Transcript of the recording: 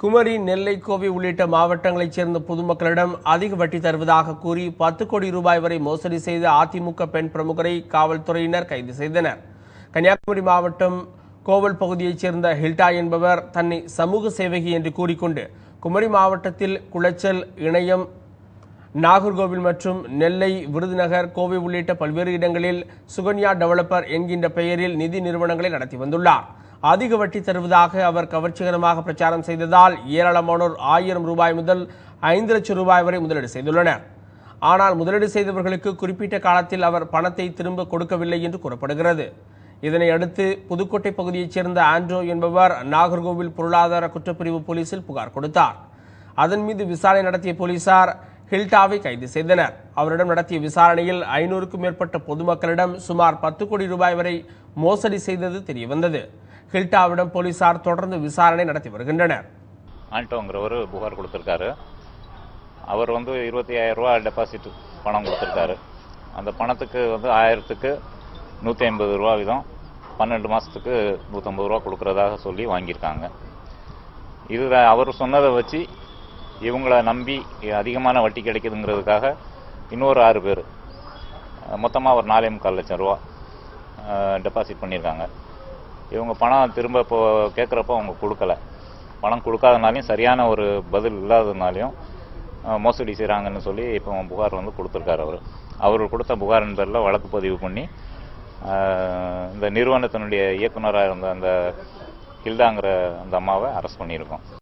குமரி நெல்லை கோவை உள்ளிட்ட மாவட்டங்களைச் சேர்ந்த பொதுமக்களிடம் அதிக வட்டி தருவதாக கூறி பத்து கோடி ரூபாய் வரை மோசடி செய்த அதிமுக பெண் பிரமுகரை காவல்துறையினர் கைது செய்தனர். கன்னியாகுமரி மாவட்டம் கோவல் பகுதியைச் சேர்ந்த ஹில்டா என்பவர் தன்னை சமூக சேவகி என்று கூறிக்கொண்டு குமரி மாவட்டத்தில் குளச்சல் இணையம் நாகர்கோவில் மற்றும் நெல்லை விருதுநகர் கோவை உள்ளிட்ட பல்வேறு இடங்களில் சுகன்யா டெவலப்பர் என்கின்ற பெயரில் நிதி நிறுவனங்களை நடத்தி வந்துள்ளார். அதிக வட்டி தருவதாக அவர் கவர்ச்சிகரமாக பிரச்சாரம் செய்ததால் ஏராளமானோர் ஆயிரம் ரூபாய் முதல் ஐந்து லட்சம் ரூபாய் வரை முதலீடு செய்துள்ளனர். ஆனால் முதலீடு செய்தவர்களுக்கு குறிப்பிட்ட காலத்தில் அவர் பணத்தை திரும்ப கொடுக்கவில்லை என்று கூறப்படுகிறது. இதனை அடுத்து புதுக்கோட்டை பகுதியைச் சேர்ந்த ஆண்ட்ரோ என்பவர் நாகர்கோவில் பொருளாதார குற்றப்பிரிவு போலீசில் புகார் கொடுத்தார். அதன் மீது விசாரணை நடத்திய போலீசார் ஹில்டாவை கைது செய்தனர். அவரிடம் நடத்திய விசாரணையில் ஐநூறுக்கும் மேற்பட்ட பொதுமக்களிடம் சுமார் பத்து கோடி ரூபாய் வரை மோசடி செய்தது தெரியவந்தது. ஹில்டாவிடம் போலீசார் தொடர்ந்து விசாரணை நடத்தி வருகின்றனர். ஆண்டோங்கிறவர் புகார் கொடுத்துருக்காரு. அவர் வந்து இருபத்தி ஆயிரம் ரூபா டெபாசிட் பணம் கொடுத்துருக்காரு. அந்த பணத்துக்கு வந்து ஆயிரத்துக்கு நூற்றி ஐம்பது ரூபா வீதம் பன்னெண்டு மாதத்துக்கு நூற்றம்பது ரூபா கொடுக்குறதாக சொல்லி வாங்கியிருக்காங்க. இது அவர் சொன்னதை வச்சு இவங்கள நம்பி அதிகமான வட்டி கிடைக்குதுங்கிறதுக்காக இன்னொரு ஆறு பேர் மொத்தமாக ஒரு நாலே முக்கால் லட்சம் ரூபா டெபாசிட் பண்ணியிருக்காங்க. இவங்க பணம் திரும்ப இப்போ கேட்குறப்போ அவங்க கொடுக்கல. பணம் கொடுக்காதனாலையும் சரியான ஒரு பதில் இல்லாததுனாலையும் மோசடி செய்கிறாங்கன்னு சொல்லி இப்போ புகார் வந்து கொடுத்துருக்காரு அவர். அவர் கொடுத்த புகாரின் பேரில் வழக்கு பதிவு பண்ணி இந்த நிறுவனத்தினுடைய இயக்குனராக இருந்த அந்த ஹில்டாங்கிற அந்த அம்மாவை அரெஸ்ட் பண்ணியிருக்கோம்.